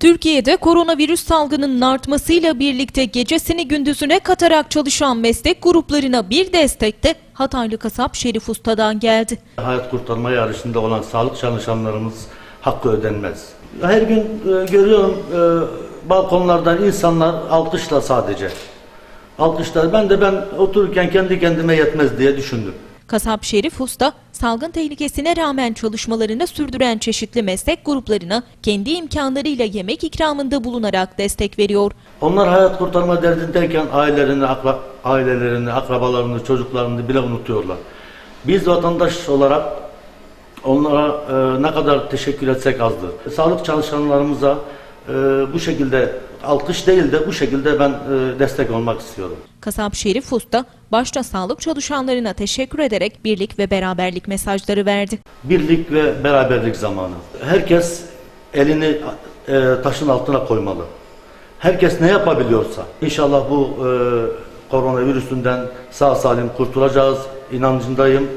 Türkiye'de koronavirüs salgınının artmasıyla birlikte gecesini gündüzüne katarak çalışan meslek gruplarına bir destek de Hataylı kasap Şerif Usta'dan geldi. Hayat kurtarma yarışında olan sağlık çalışanlarımız hakkı ödenmez. Her gün e, görüyorum e, balkonlardan insanlar alkışla sadece. Alkışlar. Ben de ben otururken kendi kendime yetmez diye düşündüm. Kasap Şerif Usta, salgın tehlikesine rağmen çalışmalarını sürdüren çeşitli meslek gruplarına kendi imkanlarıyla yemek ikramında bulunarak destek veriyor. Onlar hayat kurtarma derdindeyken ailelerini, akra, ailelerini, akrabalarını, çocuklarını bile unutuyorlar. Biz vatandaş olarak onlara e, ne kadar teşekkür etsek azdır. Sağlık çalışanlarımıza e, bu şekilde alkış değil de bu şekilde ben e, destek olmak istiyorum. Kasap Şerif Usta, başta sağlık çalışanlarına teşekkür ederek birlik ve beraberlik mesajları verdi. Birlik ve beraberlik zamanı. Herkes elini e, taşın altına koymalı. Herkes ne yapabiliyorsa. İnşallah bu e, koronavirüsünden sağ salim kurtulacağız inancındayım.